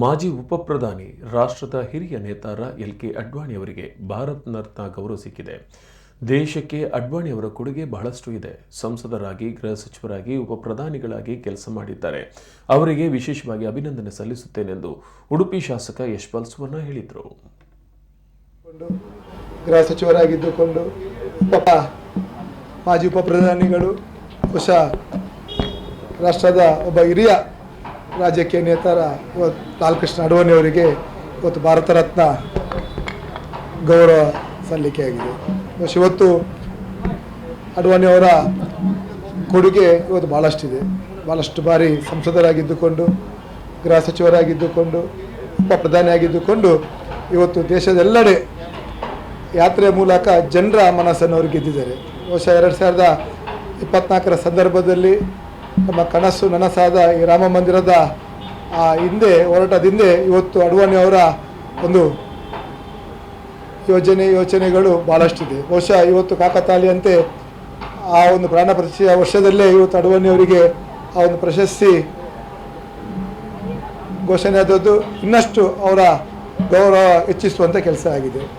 ಮಾಜಿ ಉಪಪ್ರಧಾನಿ, ರಾಷ್ಟ್ರದ ಹಿರಿಯ ನೇತಾರ ಎಲ್ ಕೆ ಅಡ್ವಾಣಿಯವರಿಗೆ ಭಾರತ್ ರತ್ನ ಗೌರವ ಸಿಕ್ಕಿದೆ. ದೇಶಕ್ಕೆ ಅಡ್ವಾಣಿ ಅವರ ಕೊಡುಗೆ ಬಹಳಷ್ಟು ಇದೆ. ಸಂಸದರಾಗಿ, ಗೃಹ ಸಚಿವರಾಗಿ, ಉಪಪ್ರಧಾನಿಗಳಾಗಿ ಕೆಲಸ ಮಾಡಿದ್ದಾರೆ. ಅವರಿಗೆ ವಿಶೇಷವಾಗಿ ಅಭಿನಂದನೆ ಸಲ್ಲಿಸುತ್ತೇನೆಂದು ಉಡುಪಿ ಶಾಸಕ ಯಶ್ಪಾಲ್ ಸುವರ್ಣ ಹೇಳಿದರು. ಗೃಹ ಸಚಿವರಾಗಿದ್ದುಕೊಂಡು, ಉಪ, ಮಾಜಿ ಉಪಪ್ರಧಾನಿಗಳು, ಹೊಸ ರಾಷ್ಟ್ರದ ಒಬ್ಬ ಹಿರಿಯ ರಾಜಕೀಯ ನೇತಾರ ಇವತ್ತು ಲಾಲ್ಕೃಷ್ಣ ಅವರಿಗೆ ಇವತ್ತು ಭಾರತ ರತ್ನ ಗೌರವ ಸಲ್ಲಿಕೆಯಾಗಿದೆ ಆಗಿದೆ. ಇವತ್ತು ಅವರ ಕೊಡುಗೆ ಇವತ್ತು ಭಾಳಷ್ಟಿದೆ ಭಾಳಷ್ಟು ಬಾರಿ ಸಂಸದರಾಗಿದ್ದುಕೊಂಡು, ಗೃಹ ಸಚಿವರಾಗಿದ್ದುಕೊಂಡು, ಉಪ ಪ್ರಧಾನಿಯಾಗಿದ್ದುಕೊಂಡು ಇವತ್ತು ದೇಶದೆಲ್ಲೆಡೆ ಯಾತ್ರೆಯ ಮೂಲಕ ಜನರ ಮನಸ್ಸನ್ನು ಅವರು ಗೆದ್ದಿದ್ದಾರೆ. ಬಹುಶಃ ಎರಡು ಸಾವಿರದ ಇಪ್ಪತ್ನಾಲ್ಕರ ಸಂದರ್ಭದಲ್ಲಿ ನಮ್ಮ ಕನಸು ನನಸಾದ ಈ ರಾಮ ಮಂದಿರದ, ಆ ಹಿಂದೆ ಹೊರಟದ ಹಿಂದೆ ಇವತ್ತು ಅಡ್ವಾಣಿ ಅವರ ಒಂದು ಯೋಜನೆ, ಯೋಚನೆಗಳು ಭಾಳಷ್ಟಿದೆ ಬಹುಶಃ ಇವತ್ತು ಕಾಕತಾಳಿಯಂತೆ ಆ ಒಂದು ಪ್ರಾಣ ಪ್ರತಿಷ್ಠೆಯ ವರ್ಷದಲ್ಲೇ ಇವತ್ತು ಅಡ್ವಾಣಿ ಅವರಿಗೆ ಆ ಒಂದು ಪ್ರಶಸ್ತಿ ಘೋಷಣೆ ಆದದ್ದು ಇನ್ನಷ್ಟು ಅವರ ಗೌರವ ಹೆಚ್ಚಿಸುವಂಥ ಕೆಲಸ ಆಗಿದೆ.